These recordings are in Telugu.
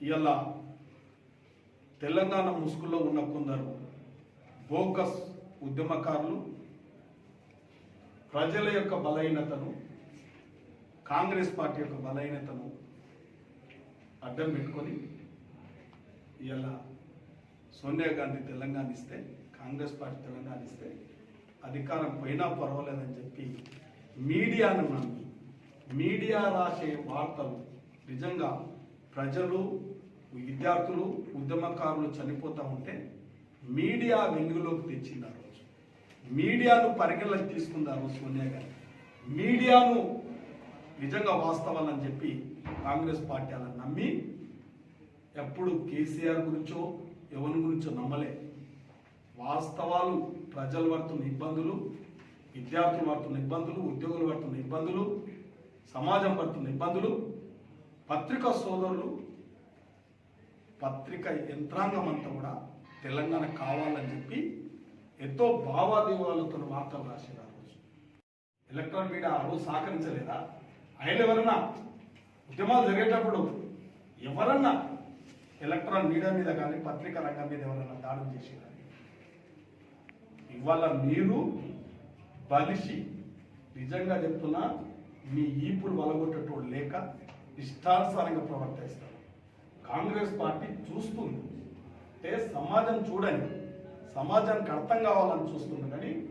ఇవాళ తెలంగాణ ముసుగులో ఉన్న కొందరు బోకస్ ఉద్యమకారులు ప్రజల యొక్క బలహీనతను కాంగ్రెస్ పార్టీ యొక్క బలహీనతను అడ్డం పెట్టుకొని ఇలా సోనియా గాంధీ తెలంగాణ ఇస్తే కాంగ్రెస్ పార్టీ తెలంగాణ ఇస్తే అధికారం పోయినా పర్వాలేదని చెప్పి మీడియాను నమ్మి మీడియా రాసే వార్తలు నిజంగా ప్రజలు విద్యార్థులు ఉద్యమకారులు చనిపోతూ ఉంటే మీడియా వెలుగులోకి తెచ్చింది ఆ రోజు. మీడియాను పరిగణలోకి తీసుకుంది ఆ రోజు సోనియా గారు మీడియాను నిజంగా వాస్తవాలని చెప్పి కాంగ్రెస్ పార్టీ అలా నమ్మి ఎప్పుడు కేసీఆర్ గురించో ఎవరి గురించో నమ్మలే. వాస్తవాలు ప్రజలు పడుతున్న ఇబ్బందులు విద్యార్థులు పడుతున్న ఇబ్బందులు ఉద్యోగులు పడుతున్న ఇబ్బందులు సమాజం పడుతున్న ఇబ్బందులు పత్రికా సోదరులు పత్రిక యంత్రాంగం అంతా కూడా తెలంగాణ కావాలని చెప్పి ఎంతో భావాదేవాలతో వార్తలు రాశారు ఆ రోజు. ఎలక్ట్రానిక్ మీడియా ఆ రోజు సహకరించలేదా? ఆయన ఎవరన్నా ఉద్యమాలు జరిగేటప్పుడు ఎవరన్నా ఎలక్ట్రానిక్ మీడియా మీద కానీ పత్రికా రంగం మీద ఎవరన్నా దాడులు చేసేదా? ఇవాళ మీరు బలిసి నిజంగా చెప్తున్నా మీ ఈపులు వలగొట్టేటోడు లేక ఇష్టానుసారంగా ప్రవర్తిస్తారు. కాంగ్రెస్ పార్టీ చూస్తుంది. అంటే సమాజం చూడండి. సమాజానికి అర్థం కావాలని చూస్తుంది. కానీ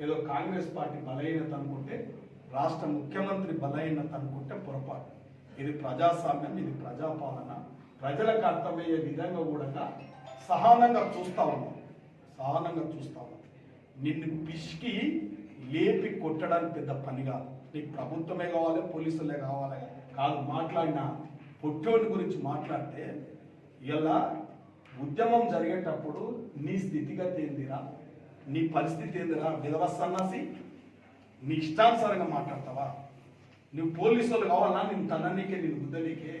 ఏదో కాంగ్రెస్ పార్టీ బలహీనత అనుకుంటే రాష్ట్ర ముఖ్యమంత్రి బలహీనత అనుకుంటే పొరపాటు. ఇది ప్రజాస్వామ్యం ఇది ప్రజాపాలన. ప్రజలకు అర్థమయ్యే విధంగా కూడా సహనంగా చూస్తా ఉన్నాం. సహనంగా చూస్తా ఉన్నాం. నిన్ను పిసికి లేపి కొట్టడానికి పెద్ద పని కాదు. నీకు ప్రభుత్వమే కావాలి పోలీసులే కావాలి. కాదు మాట్లాడిన పొట్టోని గురించి మాట్లాడితే ఇలా ఉద్యమం జరిగేటప్పుడు నీ స్థితిగతి ఏందిరా? నీ పరిస్థితి ఏందిరా? విధవ సన్నాసి నీ ఇష్టానుసారంగా మాట్లాడతావా? నువ్వు పోలీసు వాళ్ళు కావాలా? నేను తననీకే నేను బుద్ధనీకే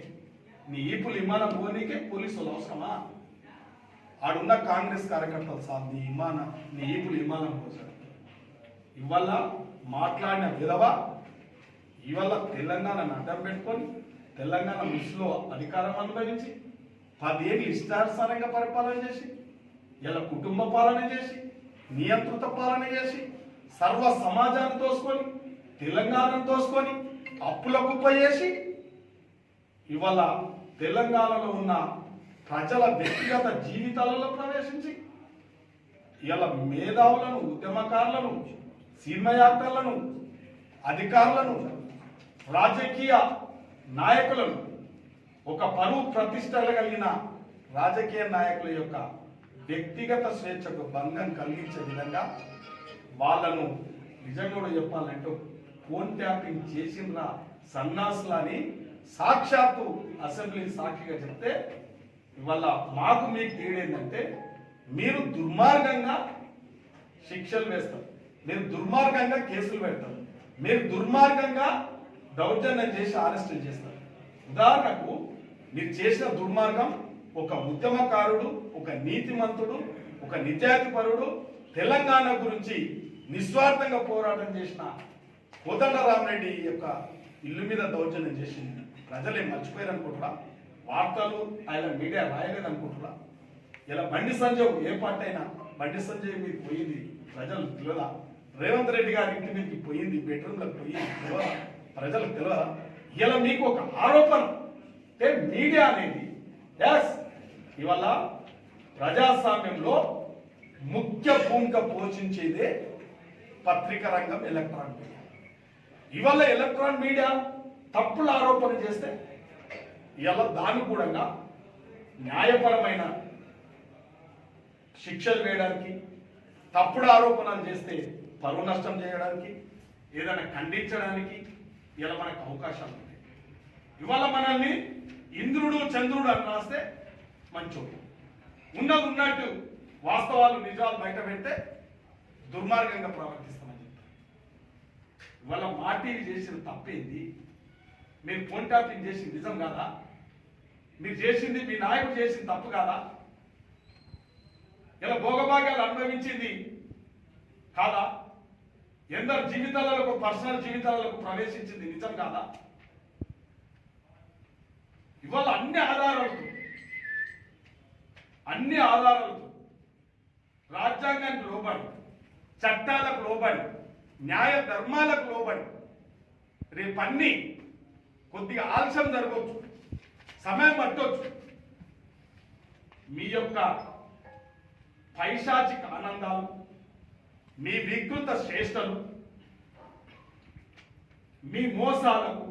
నీ ఈపులు విమానం పోనీకే పోలీసు వాళ్ళు అవసరమా? ఆడున్న కాంగ్రెస్ కార్యకర్తలు సార్ నీ విమానం నీ ఈపులు విమానం కోసం ఇవల్ల మాట్లాడిన విధవ ఇవాళ తెలంగాణను అడ్డం పెట్టుకొని తెలంగాణ ముసులో అధికారం అనుభవించి పదేళ్ళు ఇష్టానుసారంగా పరిపాలన చేసి ఇలా కుటుంబ పాలన చేసి నియంత్రిత పాలన చేసి సర్వ సమాజాన్ని తోసుకొని తెలంగాణను తోసుకొని అప్పుల కుప్ప చేసి ఇవాళ తెలంగాణలో ఉన్న ప్రజల వ్యక్తిగత జీవితాలలో ప్రవేశించి ఇలా మేధావులను ఉద్యమకారులను సినిమా యాక్టర్లను అధికారులను రాజకీయ నాయకులను ఒక పరువు ప్రతిష్టలు కలిగిన రాజకీయ నాయకుల యొక్క వ్యక్తిగత స్వేచ్ఛకు భంగం కలిగించే విధంగా వాళ్ళను నిజంగా కూడా చెప్పాలంటే ఫోన్ ట్యాపింగ్ చేసిన సన్నాసులని సాక్షాత్తు అసెంబ్లీ సాక్షిగా చెప్తే ఇవాళ మాకు మీకు తేడేందంటే మీరు దుర్మార్గంగా శిక్షలు వేస్తారు. మీరు దుర్మార్గంగా కేసులు పెడతారు. మీరు దుర్మార్గంగా దౌర్జన్యం చేసి అరెస్ట్ చేస్తారు. ఉదాహరణకు మీరు చేసిన దుర్మార్గం ఒక ఉద్యమకారుడు ఒక నీతిమంతుడు ఒక నిజాయితీపరుడు తెలంగాణ గురించి నిస్వార్థంగా పోరాటం చేసిన కోదండరామరెడ్డి యొక్క ఇల్లు మీద దౌర్జన్యం చేసింది. ప్రజలే మర్చిపోయారు అనుకుంటున్నా వార్తలు ఆయన మీడియా రాయలేదు అనుకుంటున్నా ఇలా బండి సంజయ్ ఏ పార్టీ అయినా బండి సంజయ్ మీద పోయింది ప్రజలు తెలియదా రేవంత్ రెడ్డి గారి ఇంటి మీదకి పోయింది బెడ్రూమ్లకు పోయింది తెలియదా ప్రజలకు తెలియదా ఇలా మీకు ఒక ఆరోపణ. అంటే మీడియా అనేది ఎస్ ఇవాళ ప్రజాస్వామ్యంలో ముఖ్య భూమిక పోషించేదే పత్రిక రంగం ఎలక్ట్రానిక్ మీడియా. ఇవాళ ఎలక్ట్రానిక్ మీడియా తప్పుల ఆరోపణ చేస్తే ఇవాళ దాని కూడా న్యాయపరమైన శిక్షలు వేయడానికి తప్పుడు ఆరోపణలు చేస్తే పరువు నష్టం చేయడానికి ఏదైనా ఖండించడానికి ఇలా మనకు అవకాశాలు ఉన్నాయి. ఇవాళ మనల్ని ఇంద్రుడు చంద్రుడు అని రాస్తే మంచోడు. ఉన్నది ఉన్నట్టు వాస్తవాలు నిజాలు బయట పెడితే దుర్మార్గంగా ప్రవర్తిస్తామని చెప్తారు. ఇవాళ మా చేసిన తప్పేంది? మీరు ఫోన్ ట్యాపింగ్ చేసింది నిజం కాదా? మీరు చేసింది మీ నాయకుడు చేసింది తప్పు కాదా? ఇలా భోగభాగ్యాలు అనుభవించింది కాదా? ఎందరు జీవితాలకు పర్సనల్ జీవితాలకు ప్రవేశించింది నిజం కాదా? ఇవాళ అన్ని ఆధారాలతో అన్ని ఆధారాలతో రాజ్యాంగానికి లోబడి చట్టాలకు లోబడి న్యాయ ధర్మాలకు లోబడి రేపు అన్ని కొద్దిగా ఆలస్యం జరగవచ్చు సమయం పట్టవచ్చు. మీ యొక్క పైశాచిక ఆనందాలు మీ వికృత శ్రేష్టలు మీ మోసాలకు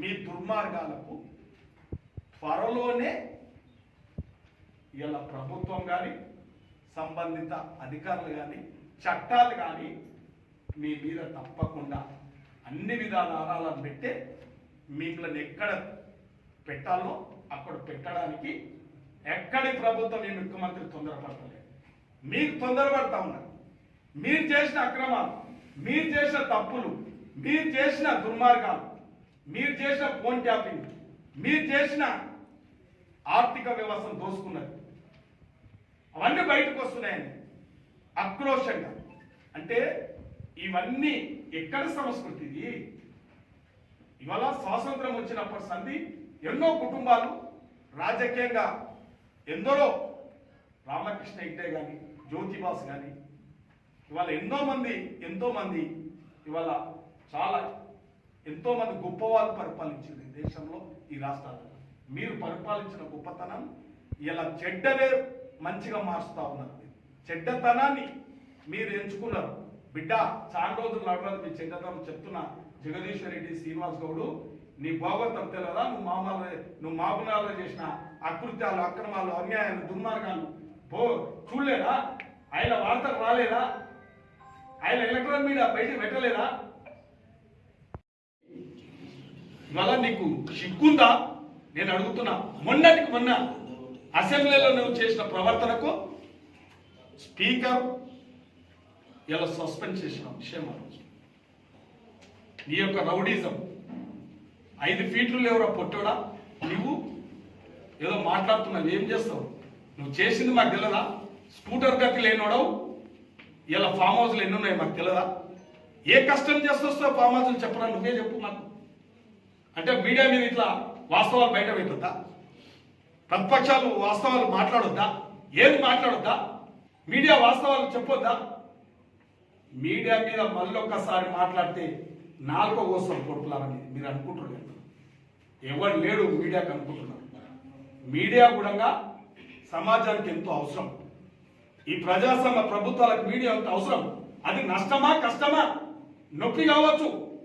మీ దుర్మార్గాలకు త్వరలోనే ఇలా ప్రభుత్వం కానీ సంబంధిత అధికారులు కానీ చట్టాలు కానీ మీ మీద తప్పకుండా అన్ని విధాల ఆధారాలను పెట్టే మిమ్మల్ని ఎక్కడ పెట్టాలో అక్కడ పెట్టడానికి ఎక్కడి ప్రభుత్వం ఈ ముఖ్యమంత్రి తొందరపడతలేదు. మీకు తొందరపడతా ఉన్నారు. మీరు చేసిన అక్రమాలు మీరు చేసిన తప్పులు మీరు చేసిన దుర్మార్గాలు మీరు చేసిన ఫోన్ ట్యాపింగ్ మీరు చేసిన ఆర్థిక వ్యవస్థను దోసుకున్నది అవన్నీ బయటకు వస్తున్నాయని ఆక్రోషంగా. అంటే ఇవన్నీ ఎక్కడ సంస్కృతి ఇది ఇవాళ స్వాతంత్రం వచ్చినప్పటి సంధి ఎన్నో కుటుంబాలు రాజకీయంగా ఎందరో రామకృష్ణ ఇట్టే కానీ జ్యోతిబాస్ కానీ ఇవాళ ఎన్నో మంది ఎంతో మంది ఇవాళ చాలా ఎంతో మంది గొప్ప పరిపాలించింది ఈ దేశంలో ఈ రాష్ట్రాలు మీరు పరిపాలించిన గొప్పతనం ఇలా చెడ్డవే మంచిగా మారుస్తూ ఉన్నారు చెడ్డతనాన్ని మీరు ఎంచుకున్నారు. బిడ్డ చాలా రోజులు నడవదు మీ చెడ్డతనం చెప్తున్నా. జగదీశ్వర్ రెడ్డి శ్రీనివాస్ గౌడు నీ భాగవతం తెలియదా నువ్వు మామూలు నువ్వు మామూలు చేసిన అకృత్యాలు అక్రమాలు అన్యాయాలు దుర్మార్గాలు. పో చూడలేదా? ఆయన వార్తలు రాలేదా? ఆయన ఎలక్ట్రాన్ మీద బయట పెట్టలేదా? ఇవాళ నీకు సిగ్గుందా? నేను అడుగుతున్నా. మొన్నటికి మొన్న అసెంబ్లీలో నువ్వు చేసిన ప్రవర్తనకు స్పీకర్ ఇలా సస్పెండ్ చేసిన విషయం ఆ రోజు. నీ యొక్క రౌడీజం. ఐదు ఫీట్లు లేవురా పొట్టోడా? నువ్వు ఏదో మాట్లాడుతున్నావు ఏం చేస్తావు? నువ్వు చేసింది మాకు తెలియదా స్కూటర్ గతి లేనోడవు. ఇలా ఫామ్ హౌస్లు ఎన్ని ఉన్నాయి మాకు తెలియదా ఏ కష్టం చేస్తొస్తావు ఫామ్ హౌస్లు చెప్పరా? నువ్వే చెప్పు మాకు. అంటే మీడియా మీద ఇట్లా వాస్తవాలు బయట పెట్టొద్దా? ప్రతిపక్షాలు వాస్తవాలు మాట్లాడొద్దా? ఏది మాట్లాడొద్దా? మీడియా వాస్తవాలు చెప్పొద్దా? మీడియా మీద మళ్ళొక్కసారి మాట్లాడితే నాలుగో కోసం కొట్టులారని మీరు అనుకుంటున్నారు ఎవరు లేడు మీడియాకి అనుకుంటున్నారు. మీడియా కూడా సమాజానికి ఎంతో అవసరం. ఈ ప్రజాసమ ప్రభుత్వాలకు మీడియా ఎంత అవసరం. అది నష్టమా కష్టమా? నొప్పి కావచ్చు.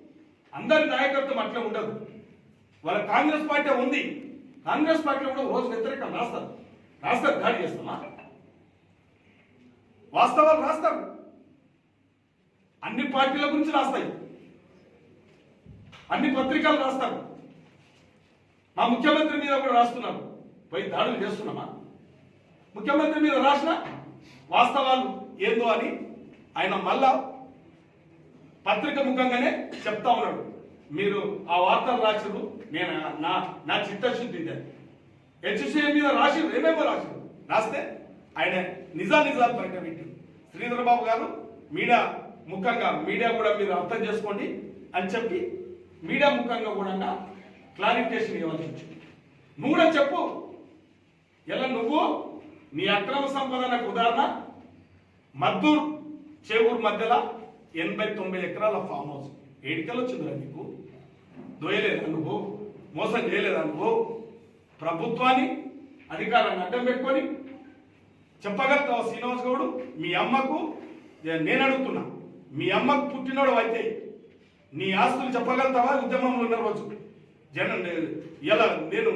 అందరి నాయకత్వం అట్లే ఉండదు. వాళ్ళ కాంగ్రెస్ పార్టీ ఉంది. కాంగ్రెస్ పార్టీలో కూడా రోజు వ్యతిరేకం రాస్తారు. రాస్తారు దాడి చేస్తామా? వాస్తవాలు రాస్తారు. అన్ని పార్టీల గురించి రాస్తాయి. అన్ని పత్రికలు రాస్తారు. మా ముఖ్యమంత్రి మీద కూడా రాస్తున్నారు. పోయి దాడులు చేస్తున్నామా? ముఖ్యమంత్రి మీద రాసినా? వాస్తవాలు ఏందో అని ఆయన మళ్ళా పత్రిక ముఖంగానే చెప్తా ఉన్నాడు. మీరు ఆ వార్తలు రాసిరు నేను నా నా చిత్తశుద్ధి ఇదే. మీద రాసిరు ఏమేమో రాసిరు రాస్తే ఆయన నిజా నిజాలు బయట పెట్టి. శ్రీధర్ బాబు గారు మీడియా ముఖంగా మీడియా కూడా మీరు అర్థం చేసుకోండి అని చెప్పి మీడియా ముఖంగా కూడా క్లారిఫికేషన్ ఇవ్వాల్సి వచ్చింది. నువ్వు కూడా చెప్పు. ఎలా నువ్వు? నీ అక్రమ సంపాదనకు ఉదాహరణ మద్దూరు చేవూరు మధ్యలో ఎనభై తొంభై ఎకరాల ఫామ్ హౌస్ ఏడికలు వచ్చిందిరా నీకు? దోయలేదా నువ్వు? మోసం చేయలేదా నువ్వు? ప్రభుత్వాన్ని అధికారాన్ని అడ్డం పెట్టుకొని చెప్పగలుగుతావు శ్రీనివాస్ గౌడు? మీ అమ్మకు నేను అడుగుతున్నా మీ అమ్మకు పుట్టినోడు అయితే నీ ఆస్తులు చెప్పగలుగుతావా? ఉద్యమంలో ఉన్న రోజు. జన ఇలా నేను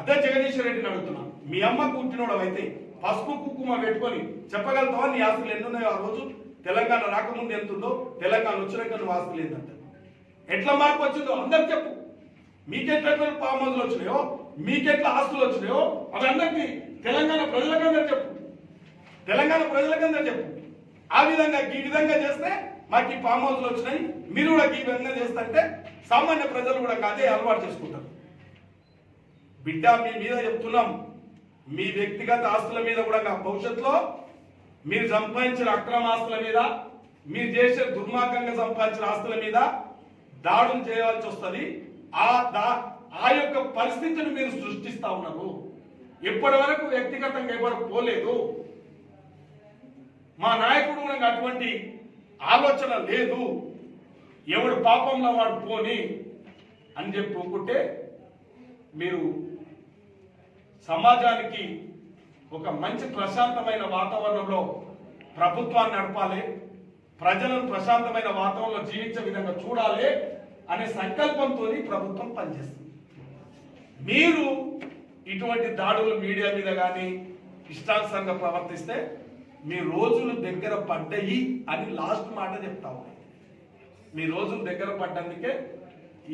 అదే జగదీశ్వర రెడ్డిని అడుగుతున్నా. మీ అమ్మకు పుట్టినోడు అయితే పసుపు కుంకుమ పెట్టుకొని చెప్పగలుగుతావా? నీ ఆస్తులు ఎన్ని ఉన్నాయో ఆ రోజు? తెలంగాణ రాకముందు ఎంత ఉందో తెలంగాణ వచ్చినాక నువ్వు ఆస్తులు ఏంటంటే ఎట్లా మార్పు వచ్చిందో అందరు చెప్పు. మీకెట్లా ఫామ్ వచ్చినాయో? మీకెట్లా ఆస్తులు వచ్చినాయో? అవి అందరికీ తెలంగాణ ప్రజలకందరూ చెప్పు. తెలంగాణ ప్రజలకందరూ చెప్పు. ఆ విధంగా ఈ విధంగా చేస్తే మాకు ఈ ఫామ్ హౌస్లు వచ్చినాయి. మీరు కూడా ఈ విధంగా చేస్తుంటే సామాన్య ప్రజలు కూడా కాదే అలవాటు చేసుకుంటారు. బిడ్డ మీ మీద చెప్తున్నాం. మీ వ్యక్తిగత ఆస్తుల మీద కూడా భవిష్యత్తులో మీరు సంపాదించిన అక్రమ ఆస్తుల మీద మీరు చేసే దుర్మార్గంగా సంపాదించిన ఆస్తుల మీద దాడులు చేయాల్సి వస్తుంది. ఆ దా ఆ యొక్క పరిస్థితిని మీరు సృష్టిస్తా ఉన్నారు. ఇప్పటి వరకు వ్యక్తిగతంగా ఎవరు పోలేదు. మా నాయకుడు కూడా అటువంటి ఆలోచన లేదు. ఎవడు పాపంలో వాడు పోని అని చెప్పి మీరు సమాజానికి ఒక మంచి ప్రశాంతమైన వాతావరణంలో ప్రభుత్వాన్ని నడపాలి ప్రజలను ప్రశాంతమైన వాతావరణంలో జీవించే విధంగా చూడాలి అనే సంకల్పంతో ప్రభుత్వం పనిచేస్తుంది. మీరు ఇటువంటి దాడులు మీడియా మీద కానీ ఇష్టానుసారంగా ప్రవర్తిస్తే మీ రోజులు దగ్గర పడ్డాయి అని లాస్ట్ మాట చెప్తా మీ రోజులు దగ్గర పడ్డందుకే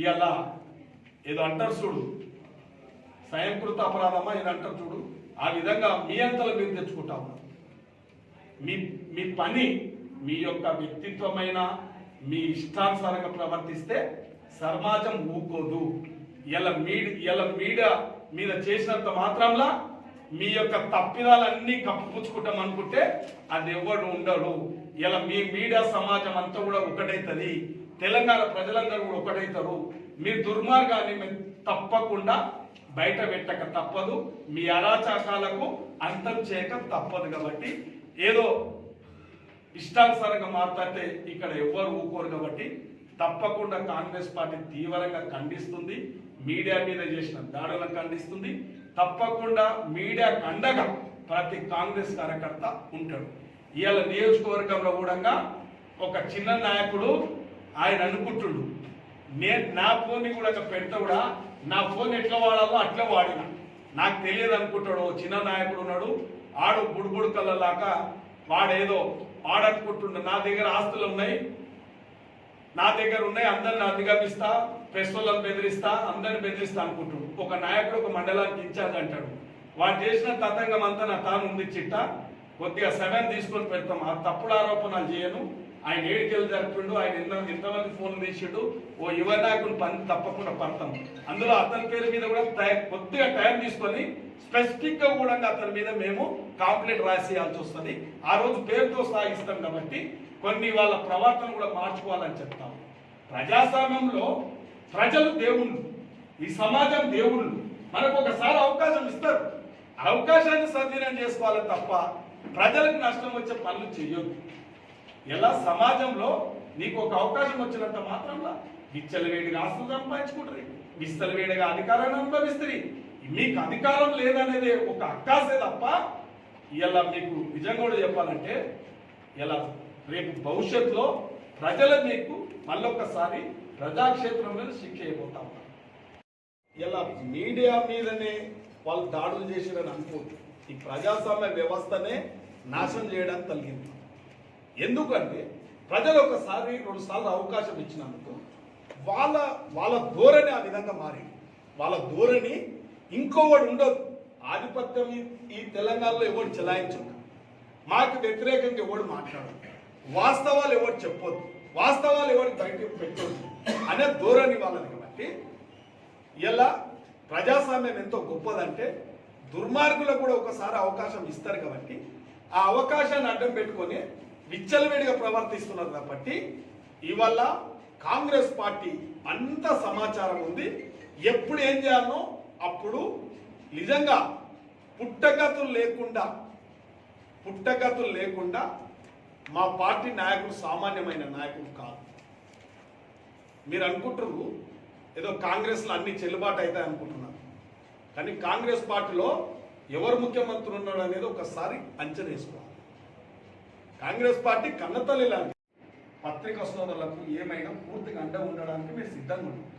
ఇలా ఏదో అంటారు చూడు స్వయంకృత అపరాధమా? ఇది అంటారు చూడు. ఆ విధంగా మీ అంతలో మీరు తెచ్చుకుంటా ఉన్నారు మీ మీ పని మీ యొక్క వ్యక్తిత్వమైన మీ ఇష్టానుసారంగా ప్రవర్తిస్తే సమాజం ఊకోదు. ఇలా మీడి ఇలా మీడియా మీద చేసినంత మాత్రంలా మీ యొక్క తప్పిదాలన్నీ కప్పుపుచ్చుకుంటాం అనుకుంటే అది ఎవడు ఉండడు. ఇలా మీ మీడియా సమాజం అంతా కూడా ఒకటైతుంది. తెలంగాణ ప్రజలందరూ కూడా ఒకటైతారు. మీ దుర్మార్గాన్ని మేము తప్పకుండా బయట పెట్టక తప్పదు. మీ అరాచకాలకు అంతం చేయక తప్పదు కాబట్టి ఏదో ఇష్టానుసారంగా మాట్లాడితే ఇక్కడ ఎవ్వరు ఊకోరు కాబట్టి తప్పకుండా కాంగ్రెస్ పార్టీ తీవ్రంగా ఖండిస్తుంది. మీడియా మీద చేసిన దాడులను ఖండిస్తుంది. తప్పకుండా మీడియా కండగా ప్రతి కాంగ్రెస్ కార్యకర్త ఉంటాడు. ఇవాళ నియోజకవర్గంలో కూడా ఒక చిన్న నాయకుడు ఆయన అనుకుంటుండు. నేను నా ఫోన్ని కూడా పెడితే కూడా నా ఫోన్ ఎట్లా వాడాలో అట్లా వాడిన. నాకు తెలియదు అనుకుంటాడు ఓ చిన్న నాయకుడు ఉన్నాడు ఆడు బుడుబుడు కళ్ళలాగా వాడేదో వాడనుకుంటుండు. నా దగ్గర ఆస్తులు ఉన్నాయి నా దగ్గర ఉన్నాయి అందరిని అధిగమిస్తా ప్రెస్ వాళ్ళని బెదిరిస్తా అందరిని బెదిరిస్తా అనుకుంటుడు. ఒక నాయకుడు ఒక మండలానికి ఇన్ఛార్జ్ అంటాడు. వాడు చేసిన తతంగం అంతా నా తాను ఉంది చిట్ట కొద్దిగా సెవెన్ తీసుకొని పెడతాం. ఆ తప్పుడు ఆరోపణలు చేయను. ఆయన ఏడికెళ్ళి జరిపిండు ఆయన ఎంత ఎంతమంది ఫోన్ తీసిండు ఓ యువనాయకుని పని తప్పకుండా పడతాం. అందులో అతని పేరు మీద కూడా టై- కొద్దిగా టైం తీసుకొని స్పెసిఫిక్గా కూడా అతని మీద మేము కాంప్లైంట్ రాసేయాల్సి వస్తుంది. ఆ రోజు పేరుతో సాగిస్తాం కాబట్టి కొన్ని వాళ్ళ ప్రవర్తన కూడా మార్చుకోవాలని చెప్తాం. ప్రజాస్వామ్యంలో ప్రజలు దేవుళ్ళు ఈ సమాజం దేవుళ్ళు. మనకు ఒకసారి అవకాశం ఇస్తారు. అవకాశాన్ని సద్వినియోగం చేసుకోవాలి తప్ప ప్రజలకు నష్టం వచ్చే పనులు చేయొద్దు. ఎలా సమాజంలో నీకు ఒక అవకాశం వచ్చినంత మాత్రంలో విచ్చలవేడిగా ఆస్తులు సంపాదించుకుంటారు విస్తలవేడిగా అధికారాన్ని అనుభవిస్తుంది మీకు అధికారం లేదనేది ఒక అక్కాసే తప్ప ఇలా మీకు నిజంగా కూడా చెప్పాలంటే ఇలా రేపు భవిష్యత్తులో ప్రజలు మీకు మళ్ళొక్కసారి ప్రజాక్షేత్రంలో శిక్ష అయిపోతా ఉంటారు. ఇలా మీడియా మీదనే వాళ్ళు దాడులు చేసిరని అనుకోదు ఈ ప్రజాస్వామ్య వ్యవస్థనే నాశనం చేయడానికి కలిగింది ఎందుకంటే ప్రజలు ఒకసారి రెండు సార్లు అవకాశం ఇచ్చినందుకు వాళ్ళ వాళ్ళ ధోరణి ఆ విధంగా మారింది. వాళ్ళ ధోరణి ఇంకోవాడు ఉండదు. ఆధిపత్యం ఈ- తెలంగాణలో ఎవడు చెలాయించదు మాకు వ్యతిరేకంగా ఎవడు మాట్లాడదు వాస్తవాలు ఎవరు చెప్పొద్దు. వాస్తవాలు ఎవరు బయటకు పెట్టొద్దు అనే ధోరణి వాళ్ళది కాబట్టి ఇలా ప్రజాస్వామ్యం ఎంతో గొప్పదంటే దుర్మార్గులకు కూడా ఒకసారి అవకాశం ఇస్తారు కాబట్టి ఆ అవకాశాన్ని అడ్డం పెట్టుకొని విచ్చలవిడిగా ప్రవర్తిస్తున్నారు కాబట్టి ఇవాళ కాంగ్రెస్ పార్టీ అంత సమాచారం ఉంది. ఎప్పుడు ఏం చేయాలనో అప్పుడు నిజంగా పుట్టగతులు లేకుండా పుట్టగతులు లేకుండా మా పార్టీ నాయకుడు సామాన్యమైన నాయకుడు కాదు. మీరు అనుకుంటున్నారు ఏదో కాంగ్రెస్లో అన్ని చెల్లుబాటు అవుతాయి అనుకుంటున్నారు. కానీ కాంగ్రెస్ పార్టీలో ఎవరు ముఖ్యమంత్రి ఉన్నాడు అనేది ఒకసారి అంచనా వేసుకోవాలి. కాంగ్రెస్ పార్టీ కన్నతల్లి లాంటి పత్రిక సోదరులకు ఏమైనా పూర్తిగా అండ ఉండడానికి మీరు సిద్ధంగా ఉన్నారు.